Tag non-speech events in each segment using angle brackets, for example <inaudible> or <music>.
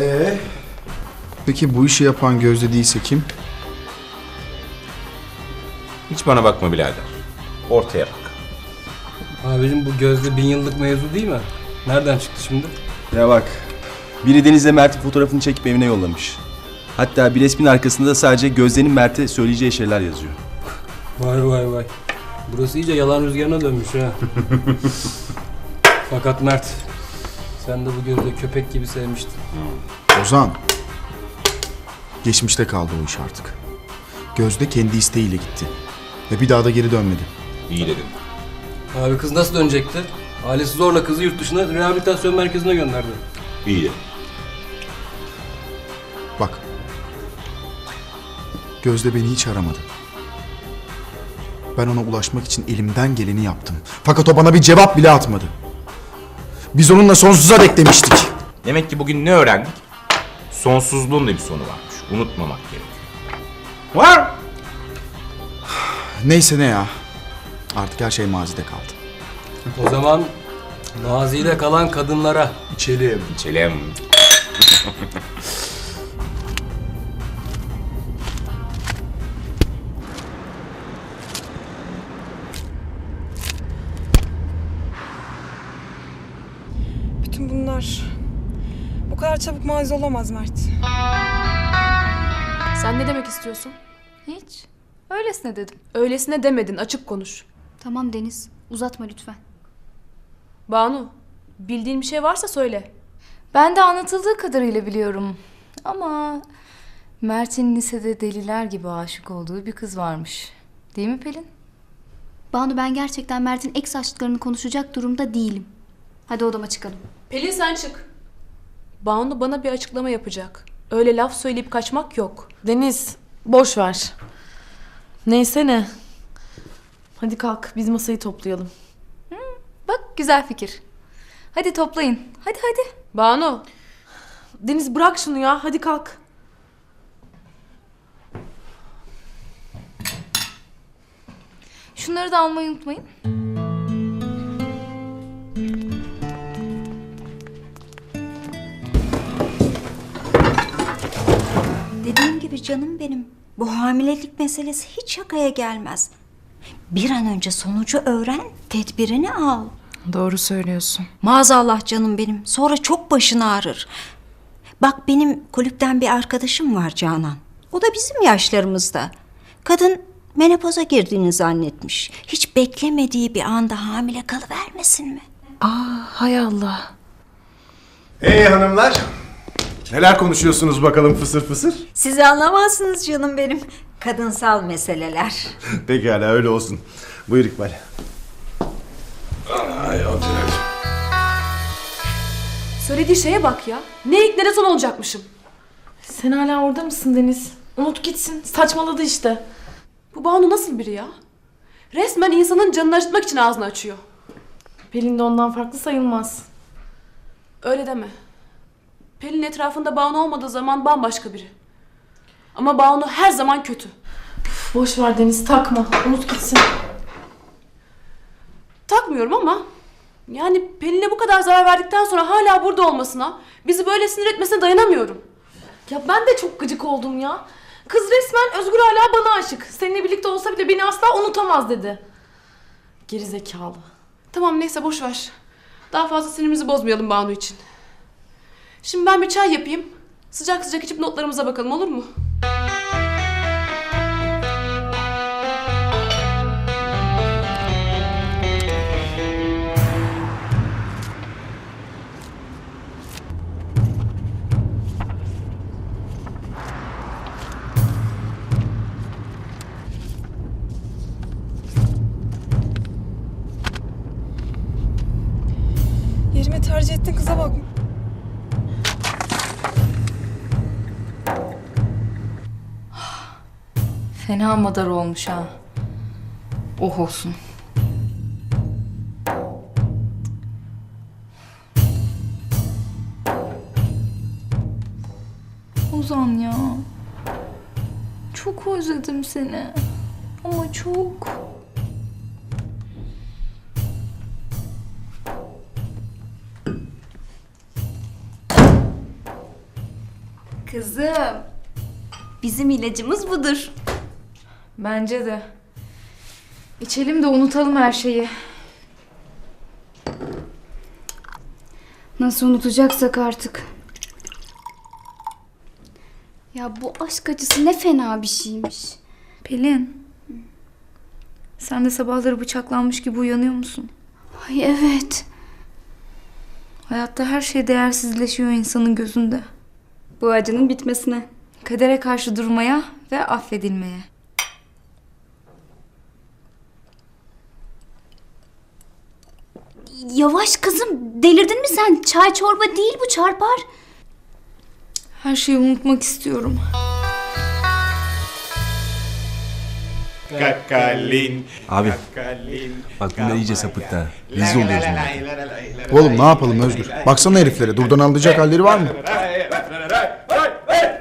Ee? Peki bu işi yapan Gözde değilse kim? Hiç bana bakma birader. Ortaya bak. Abicim bu gözde bin yıllık mevzu değil mi? Nereden çıktı şimdi? Ya bak. Biri Deniz'le Mert'in fotoğrafını çekip evine yollamış. Hatta bir resmin arkasında da sadece Gözde'nin Mert'e söyleyeceği şeyler yazıyor. Vay vay vay. Burası iyice yalan rüzgarına dönmüş ha. <laughs> Fakat Mert, sen de bu gözde köpek gibi sevmiştin. Ozan. Geçmişte kaldı o iş artık. Gözde kendi isteğiyle gitti. Ve bir daha da geri dönmedi. İyi dedim. Abi kız nasıl dönecekti? Ailesi zorla kızı yurt dışına rehabilitasyon merkezine gönderdi. İyi dedim. Bak. Gözde beni hiç aramadı. Ben ona ulaşmak için elimden geleni yaptım. Fakat o bana bir cevap bile atmadı. Biz onunla sonsuza dek demiştik. Demek ki bugün ne öğrendik? Sonsuzluğun da bir sonu varmış. Unutmamak gerekiyor. Var. Neyse ne ya. Artık her şey mazide kaldı. O zaman mazide kalan kadınlara İçelim. İçelim. Kadar çabuk mazi olamaz Mert. Sen ne demek istiyorsun? Hiç. Öylesine dedim. Öylesine demedin, açık konuş. Tamam Deniz, uzatma lütfen. Banu, bildiğin bir şey varsa söyle. Ben de anlatıldığı kadarıyla biliyorum. Ama Mert'in lisede deliler gibi aşık olduğu bir kız varmış. Değil mi Pelin? Banu ben gerçekten Mert'in ek aşklarını konuşacak durumda değilim. Hadi odama çıkalım. Pelin sen çık. Banu bana bir açıklama yapacak. Öyle laf söyleyip kaçmak yok. Deniz, boş ver. Neyse ne. Hadi kalk, biz masayı toplayalım. Bak güzel fikir. Hadi toplayın. Hadi hadi. Banu, Deniz bırak şunu ya, hadi kalk. Şunları da almayı unutmayın. Dediğim gibi canım benim. Bu hamilelik meselesi hiç şakaya gelmez. Bir an önce sonucu öğren, tedbirini al. Doğru söylüyorsun. Maazallah canım benim. Sonra çok başın ağrır. Bak benim kulüpten bir arkadaşım var Canan. O da bizim yaşlarımızda. Kadın menopoza girdiğini zannetmiş. Hiç beklemediği bir anda hamile kalıvermesin mi? Hay Allah. Hey hanımlar. Neler konuşuyorsunuz bakalım fısır fısır? Siz anlamazsınız canım benim. Kadınsal meseleler. <laughs> Pekala öyle olsun. Buyur İkbal. söylediği şeye bak ya. Ne ilk ne de son olacakmışım. Sen hala orada mısın Deniz? Unut gitsin, saçmaladı işte. Bu Banu nasıl biri ya? Resmen insanın canını acıtmak için ağzını açıyor. Pelin de ondan farklı sayılmaz. Öyle deme. Pelin etrafında Banu olmadığı zaman bambaşka biri. Ama Banu her zaman kötü. Üf, boş ver Deniz, takma. Unut gitsin. Takmıyorum ama yani Pelin'e bu kadar zarar verdikten sonra hala burada olmasına, bizi böyle sinir etmesine dayanamıyorum. Ya ben de çok gıcık oldum ya. Kız resmen Özgür hala bana aşık. Seninle birlikte olsa bile beni asla unutamaz dedi. Geri zekalı. Tamam neyse boş ver. Daha fazla sinirimizi bozmayalım Banu için. Şimdi ben bir çay yapayım. Sıcak sıcak içip notlarımıza bakalım olur mu? Fena madar olmuş ha. Oh olsun. Ozan ya. Çok özledim seni. Ama çok. Kızım. Bizim ilacımız budur. Bence de. İçelim de unutalım her şeyi. Nasıl unutacaksak artık. Ya bu aşk acısı ne fena bir şeymiş. Pelin. Sen de sabahları bıçaklanmış gibi uyanıyor musun? Ay evet. Hayatta her şey değersizleşiyor insanın gözünde. Bu acının bitmesine. Kadere karşı durmaya ve affedilmeye. Yavaş kızım delirdin mi sen? Çay çorba değil bu çarpar. Her şeyi unutmak istiyorum. Kakalin. Abi Kakalin. bak bunlar iyice sapıttı ha. Rezil oluyoruz bunlar. Oğlum ne yapalım Özgür? Baksana heriflere. Durdan alacak halleri var mı?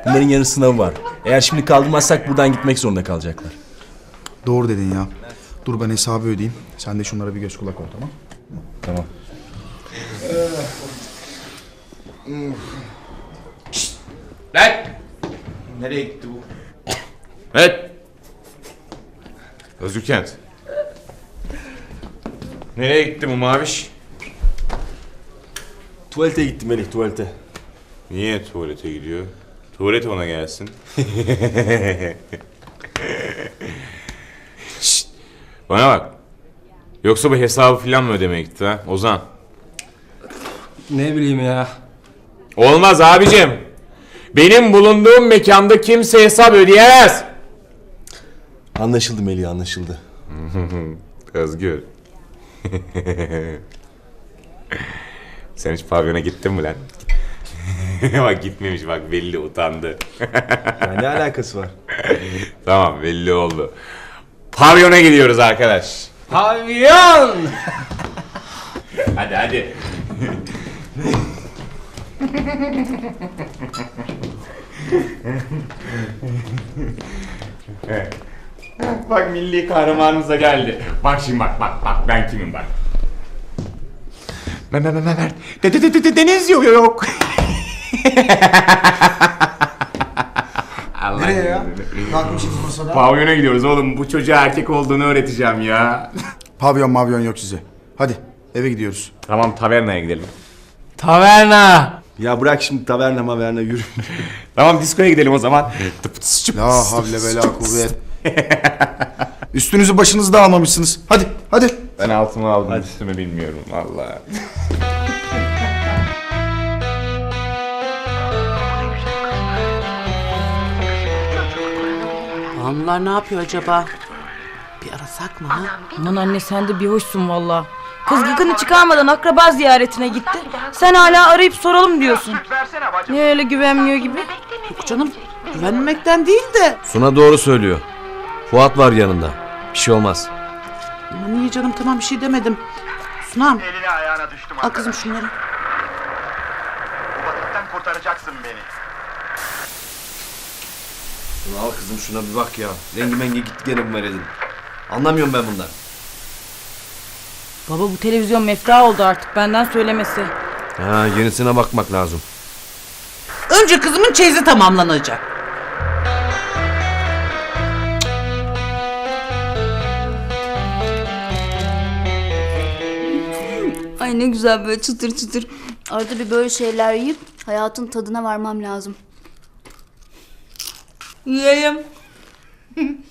Bunların yarın sınavı var. Eğer şimdi kaldırmazsak buradan gitmek zorunda kalacaklar. Doğru dedin ya. Dur ben hesabı ödeyeyim. Sen de şunlara bir göz kulak ol tamam? Tamam. Lan! Nereye gitti bu? Evet. Özgürkent. Nereye gitti bu maviş? Tuvalete gittim Melih tuvalete. Niye tuvalete gidiyor? Tuvalet ona gelsin. Şşt, <laughs> bana bak. Yoksa bu hesabı filan mı ödemeye gitti ha? Ozan. Ne bileyim ya. Olmaz abicim. Benim bulunduğum mekanda kimse hesap ödeyemez. Anlaşıldı Melih anlaşıldı. <laughs> Özgür. <laughs> Sen hiç pavyona gittin mi lan? <laughs> bak gitmemiş bak belli utandı. Ya ne alakası var? tamam belli oldu. Pavyona gidiyoruz arkadaş. Pavyon! <laughs> Hadi hadi. <laughs> bak milli kahramanımıza geldi. Bak şimdi bak bak bak ben kimim bak. Ben ben ben ben de de de de de deniz yok yok. <laughs> Nereye ya? yapmışsınız masada? Pavyona gidiyoruz oğlum. Bu çocuğa erkek olduğunu öğreteceğim ya. Pavyon mavyon yok size. Hadi eve gidiyoruz. tamam tavernaya gidelim. Taverna! Ya bırak şimdi taverna maverna yürü. <laughs> Tamam diskoya gidelim o zaman. La havle ve la kuvvet. <laughs> Üstünüzü başınızı da almamışsınız. Hadi hadi. Ben altımı aldım üstümü bilmiyorum valla. Banular ne yapıyor acaba? Bir arasak mı ha? Aman anne sen de bir hoşsun valla. Kız gıkını çıkarmadan akraba ziyaretine gitti. Sen hala arayıp soralım diyorsun. Niye öyle güvenmiyor gibi? Yok canım güvenmekten değil de. Suna doğru söylüyor. Fuat var yanında. Bir şey olmaz. Aman iyi canım tamam bir şey demedim. Sunam Eline ayağına düştüm al kızım şunları. Bu batıktan kurtaracaksın beni. Al kızım şuna bir bak ya. Rengi mengi gitti gene bu Meredin. Anlamıyorum ben bundan. Baba bu televizyon mefta oldu artık benden söylemesi. Ha yenisine bakmak lazım. Önce kızımın çeyizi tamamlanacak. Ay ne güzel böyle çıtır çıtır. Arada bir böyle şeyler yiyip hayatın tadına varmam lazım. Yiyeyim. <laughs>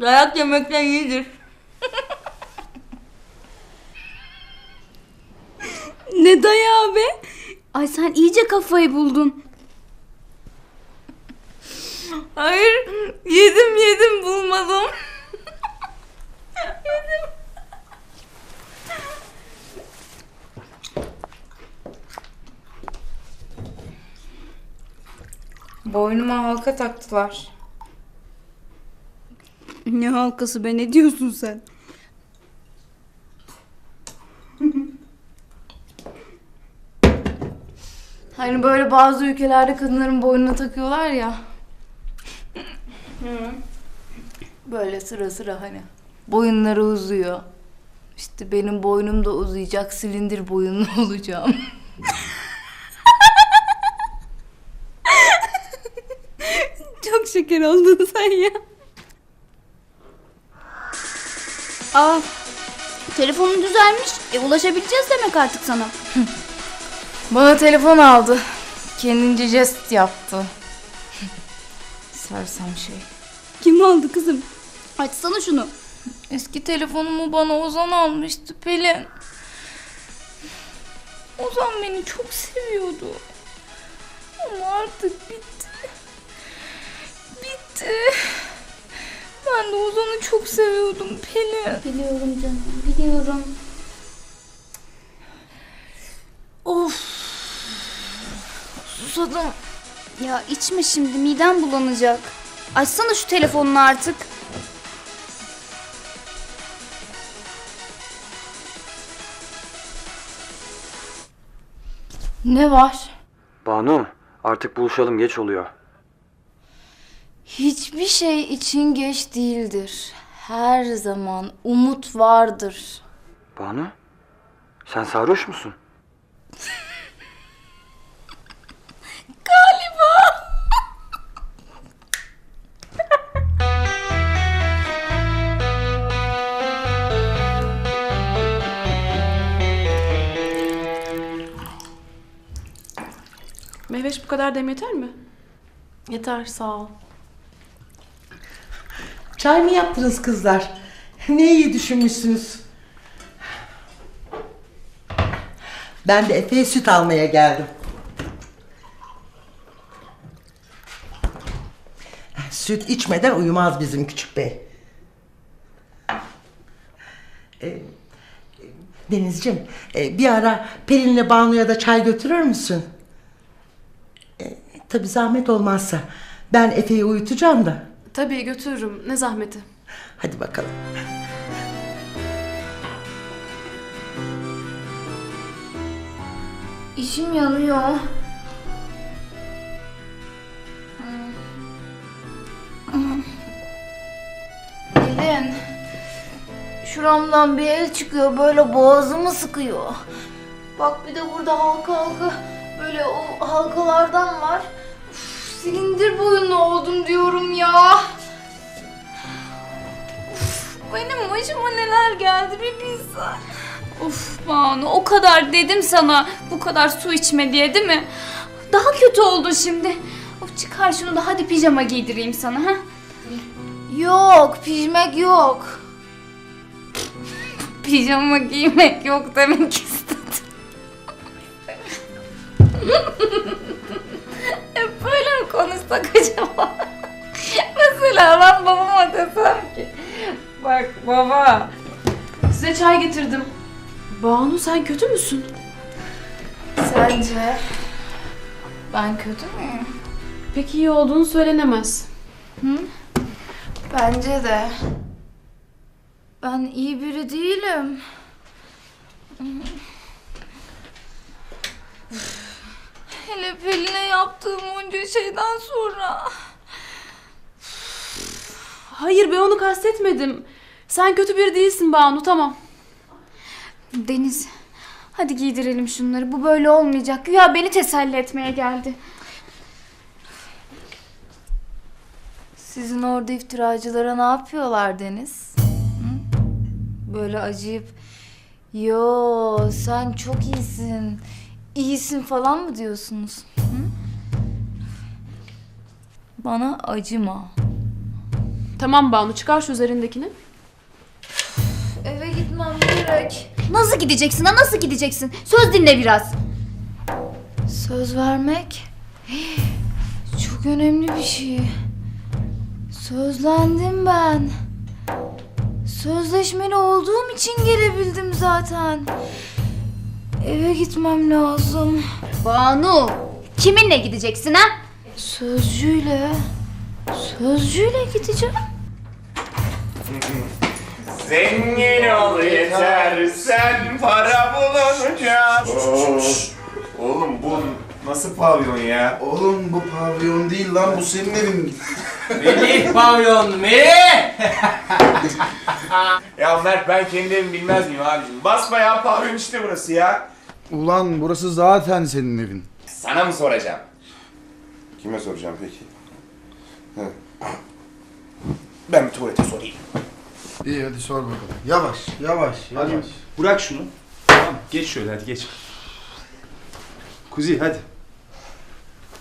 Hayat yemekten iyidir. <laughs> Ne dayağı be? Ay sen iyice kafayı buldun. Hayır yedim yedim bulmadım. Boynuma halka taktılar. Ne halkası be ne diyorsun sen? <laughs> Hani böyle bazı ülkelerde kadınların boynuna takıyorlar ya. Böyle sıra sıra hani. Boyunları uzuyor. İşte benim boynum da uzayacak, silindir boyunlu <laughs> olacağım. çok şeker oldun <laughs> sen ya. Aa, telefonun düzelmiş. E, ulaşabileceğiz demek artık sana. <laughs> Bana telefon aldı. Kendince jest yaptı. <laughs> Sersem şey. Kim aldı kızım? Açsana şunu. Eski telefonumu bana Ozan almıştı Pelin. Ozan beni çok seviyordu. Ama artık bitti. Bitti. Ben de Ozan'ı çok seviyordum Pelin. Biliyorum canım, biliyorum. Of. Susadım. Ya içme şimdi, midem bulanacak. Açsana şu telefonunu artık. Ne var? Banu artık buluşalım geç oluyor. Hiçbir şey için geç değildir. Her zaman umut vardır. Banu sen sarhoş musun? <laughs> Galiba. Mehveş bu kadar dem yeter mi? Yeter sağ ol. Çay mı yaptınız kızlar? Ne iyi düşünmüşsünüz. Ben de Efe'ye süt almaya geldim. Süt içmeden uyumaz bizim küçük bey. Ee, Denizciğim, e, bir ara Pelin'le Banu'ya da çay götürür müsün? E, tabii zahmet olmazsa. Ben Efe'yi uyutacağım da. Tabii götürürüm. Ne zahmeti. Hadi bakalım. İşim yanıyor. Pelin. Şuramdan bir el çıkıyor böyle boğazımı sıkıyor. Bak bir de burada halka halka böyle o halkalardan var. Silindir boyunlu oldum diyorum ya. Uf, benim başıma neler geldi bir bilsen. Of Banu o kadar dedim sana bu kadar su içme diye değil mi? Daha kötü oldun şimdi. Of çıkar şunu da hadi pijama giydireyim sana ha. Yok pijmek yok. Pijama giymek yok demek istedim. <laughs> Konuşsak acaba? <laughs> Mesela ben babama desem ki Bak baba Size çay getirdim. Banu sen kötü müsün? Sence ben kötü müyüm? Pek iyi olduğunu söylenemez. Bence de. Ben iyi biri değilim. Hele Pelin'e yaptığım onca şeyden sonra. Hayır ben onu kastetmedim. Sen kötü biri değilsin Banu tamam. Deniz hadi giydirelim şunları bu böyle olmayacak. Ya beni teselli etmeye geldi. Sizin orada iftiracılara ne yapıyorlar Deniz? Hı? Böyle acıyıp yo sen çok iyisin, iyisin falan mı diyorsunuz? Hı? Bana acıma. Tamam Banu çıkar şu üzerindekini. Eve gitmem gerek. Nasıl gideceksin ha nasıl gideceksin? Söz dinle biraz. Söz vermek <gasps> çok önemli bir şey. Sözlendim ben. Sözleşmeli olduğum için gelebildim zaten. Eve gitmem lazım. Banu kiminle gideceksin ha? Sözcüyle. Sözcüyle gideceğim. Zengin ol yeter sen para bulunca. Oğlum bu nasıl pavyon ya? Oğlum bu pavyon değil lan bu senin evin. Melih pavyon Melih! <laughs> Ya Mert ben kendi evimi bilmez miyim abicim? Basbayağı pavyon işte burası ya. Ulan burası zaten senin evin. Sana mı soracağım? Kime soracağım peki? Ben bir tuvalete sorayım. İyi hadi sor bakalım. Yavaş, yavaş, yavaş. Hadi bırak şunu. Tamam geç şöyle hadi geç. Kuzi hadi.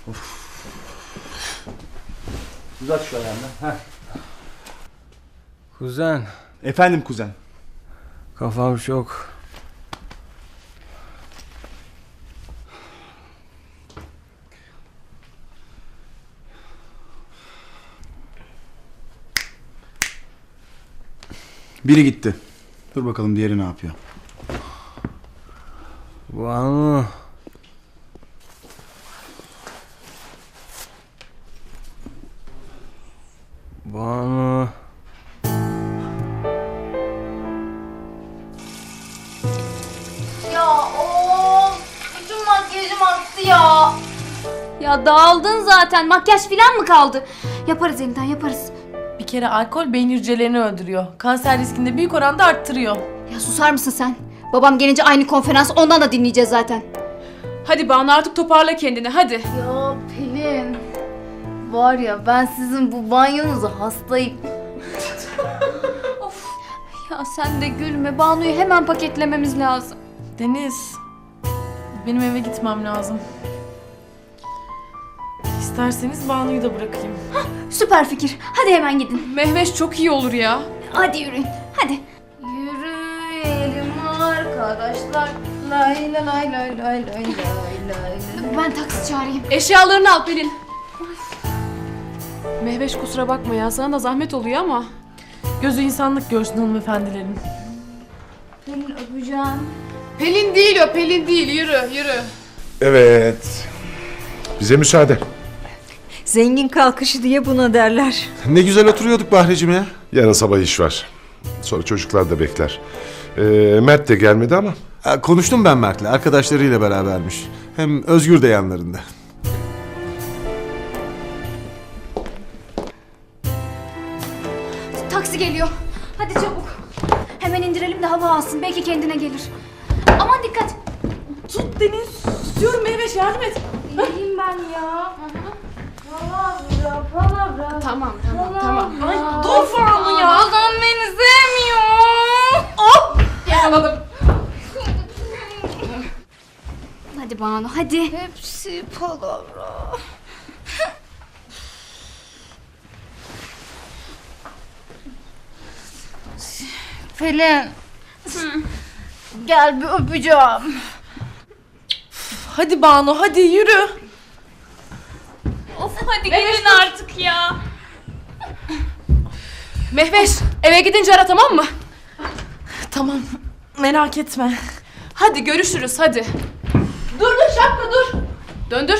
Of. Uzat şu ayağını. Heh. Kuzen, Efendim kuzen. kafam çok. Biri gitti. Dur bakalım diğeri ne yapıyor. Banu. Banu. Zaten. Makyaj falan mı kaldı? Yaparız yeniden yaparız. Bir kere alkol beyin hücrelerini öldürüyor. Kanser riskini de büyük oranda arttırıyor. Ya susar mısın sen? Babam gelince aynı konferans ondan da dinleyeceğiz zaten. Hadi Banu artık toparla kendini hadi. Ya Pelin. Var ya ben sizin bu banyonuza hastayım. <laughs> Ya sen de gülme. Banu'yu hemen paketlememiz lazım. Deniz. Benim eve gitmem lazım. İsterseniz Banu'yu da bırakayım. Süper fikir. Hadi hemen gidin. Mehveş çok iyi olur ya. Hadi yürüyün. Hadi. Yürüyelim arkadaşlar. Lay lay lay lay lay lay lay. Ben taksi çağırayım. Eşyalarını al Pelin. Mehveş kusura bakma ya sana da zahmet oluyor ama. Gözü insanlık görsün hanımefendilerin. Pelin öpeceğim. Pelin değil o Pelin değil yürü yürü. Evet. Bize müsaade. Zengin kalkışı diye buna derler. Ne güzel oturuyorduk Bahricim ya. Yarın sabah iş var. Sonra çocuklar da bekler. Ee, Mert de gelmedi ama. Ha, konuştum ben Mert'le. Arkadaşlarıyla berabermiş. Hem Özgür de yanlarında. Taksi geliyor. Hadi çabuk. Hemen indirelim de hava alsın. Belki kendine gelir. Aman dikkat. Tut Deniz. Tutuyorum Mehveş yardım et. İyiyim ben ya. Tamam tamam tamam. Ay dur Banu ya. Adam beni sevmiyor. Hop yakaladım. Hadi Banu hadi. Hepsi palavra. Pelin. Gel bir öpeceğim. Hadi Banu hadi yürü. Hadi gelin artık ya. Mehveş eve gidince ara tamam mı? Tamam merak etme. Hadi görüşürüz hadi. Dur dur şapka dur. Döndür.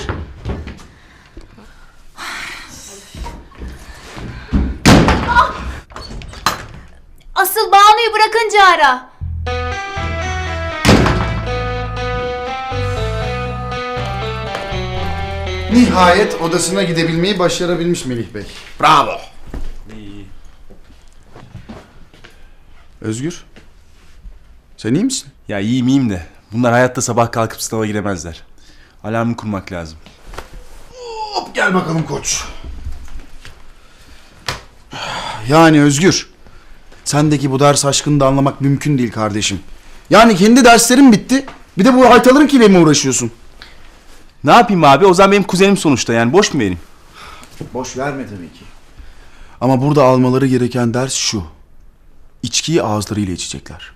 Asıl Banu'yu bırakınca ara. Nihayet odasına gidebilmeyi başarabilmiş Melih Bey. Bravo. Özgür. Sen iyi misin? Ya iyiyim iyiyim de. Bunlar hayatta sabah kalkıp sınava giremezler. Alarmı kurmak lazım. Hop gel bakalım koç. Yani Özgür. Sendeki bu ders aşkını da anlamak mümkün değil kardeşim. Yani kendi derslerin bitti. Bir de bu haytalarınkiyle mi uğraşıyorsun? Ne yapayım abi? O zaman benim kuzenim sonuçta yani boş mu benim? Boş verme tabii ki. Ama burada almaları gereken ders şu. İçkiyi ağızlarıyla içecekler.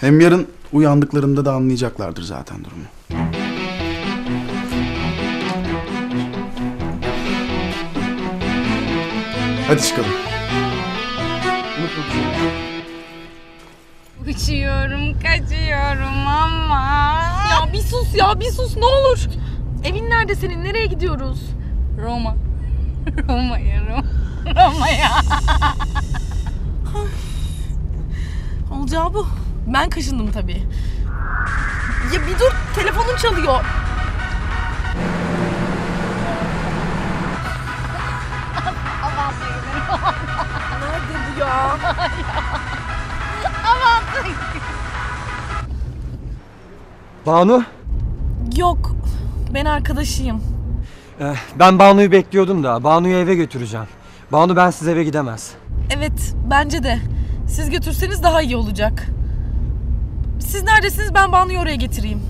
Hem yarın uyandıklarında da anlayacaklardır zaten durumu. Hadi çıkalım. Uçuyorum kaçıyorum ama. Ya bir sus ya bir sus ne olur. Evin nerede senin? Nereye gidiyoruz? Roma. <laughs> Roma'ya Roma. Roma'ya. Olacağı bu. Ben kaşındım tabii. Ya bir dur telefonun çalıyor. Aman <laughs> Banu? Yok. Ben arkadaşıyım. Ee, ben Banu'yu bekliyordum da. Banu'yu eve götüreceğim. Banu ben siz eve gidemez. Evet bence de. Siz götürseniz daha iyi olacak. Siz neredesiniz ben Banu'yu oraya getireyim.